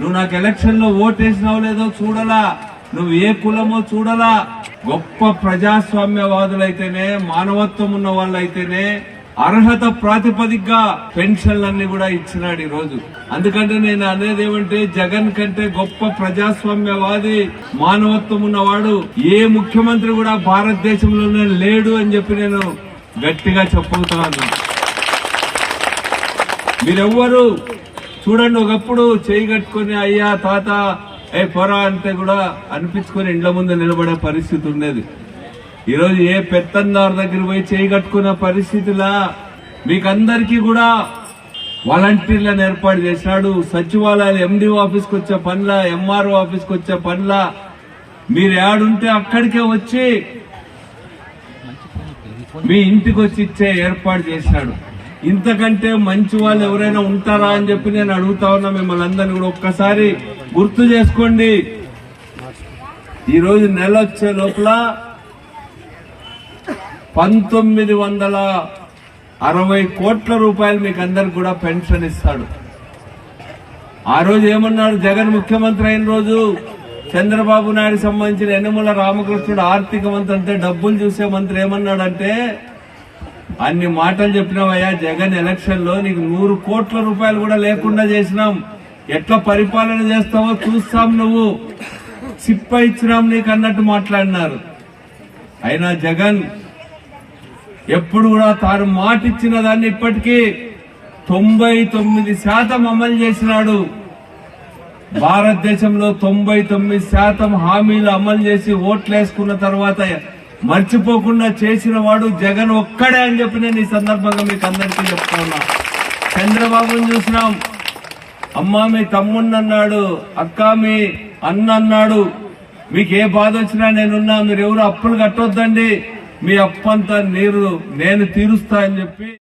నువ్వు నాకు ఎలక్షన్లో ఓటేసినావు లేదో చూడలా. నువ్వు ఏ కులమో చూడలా. గొప్ప ప్రజాస్వామ్యవాదులైతేనే మానవత్వం ఉన్న వాళ్ళైతేనే అర్హత ప్రాతిపదికగా పెన్షన్లన్నీ కూడా ఇచ్చినాడు ఈ రోజు అందుకంటే నేను అనేది ఏమంటే జగన్ కంటే గొప్ప ప్రజాస్వామ్యవాది మానవత్వం ఉన్నవాడు. ఏ ముఖ్యమంత్రి కూడా భారతదేశంలోనే లేడు అని చెప్పి నేను గట్టిగా చెప్పబోతున్నాను మీరెవ్వరు చూడండి ఒకప్పుడు చేయి కట్టుకుని అయ్యా తాత ఏ పొర అంటే కూడా అనిపించుకొని ఇండ్ల ముందు నిలబడే పరిస్థితి ఉండేది. ఈరోజు ఏ పెత్తన్నారు దగ్గర పోయి చేయి కట్టుకున్న పరిస్థితిలా మీకందరికీ కూడా వాలంటీర్లను ఏర్పాటు చేసినాడు సచివాలయాలు ఎండిఓ ఆఫీస్కి వచ్చే పనుల ఎంఆర్ఓ ఆఫీస్కి వచ్చే పనుల మీరు ఏడుంటే అక్కడికే వచ్చి మీ ఇంటికి వచ్చి ఇచ్చే ఏర్పాటు చేసినాడు ఇంతకంటే మంచి వాళ్ళు ఎవరైనా ఉంటారా అని చెప్పి నేను అడుగుతా ఉన్నా మిమ్మల్ని అందరినీ కూడా ఒక్కసారి గుర్తు చేసుకోండి. ఈరోజు నెల వచ్చే లోపల పంతొమ్మిది వందల అరవై కోట్ల రూపాయలు మీకు అందరికి కూడా పెన్షన్ ఇస్తాడు. ఆ రోజు ఏమన్నాడు? జగన్ ముఖ్యమంత్రి అయిన రోజు చంద్రబాబు నాయుడు సంబంధించిన యనమల రామకృష్ణుడు ఆర్థిక మంత్రి అంటే డబ్బులు చూసే మంత్రి ఏమన్నాడంటే అన్ని మాటలు చెప్పినావయ్యా జగన్ ఎలక్షన్లో నీకు నూరు కోట్ల రూపాయలు కూడా లేకుండా చేసినాం. ఎట్లా పరిపాలన చేస్తావో చూస్తాం నువ్వు. సిప్ప ఇచ్చినాం నీకు అన్నట్టు మాట్లాడినారు. అయినా జగన్ ఎప్పుడు కూడా తాను మాట ఇచ్చిన దాన్ని ఇప్పటికీ తొంభై తొమ్మిది శాతం అమలు చేసినాడు. భారతదేశంలో తొంభై తొమ్మిది శాతం హామీలు అమలు చేసి ఓట్లు వేసుకున్న తర్వాత మర్చిపోకుండా చేసిన వాడు జగన్ ఒక్కడే అని చెప్పి నేను ఈ సందర్భంగా మీకు అందరికీ చెప్తా ఉన్నా. చంద్రబాబుని చూసినాం. అమ్మ మీ తమ్ముణ్ణి అన్నాడు అక్క మీ అన్న అన్నాడు. మీకు ఏ బాధ వచ్చినా నేనున్నా మీరు ఎవరు అప్పులు కట్టొద్దండి. మీ అప్పంతా నీరు నేను తీరుస్తా అని చెప్పి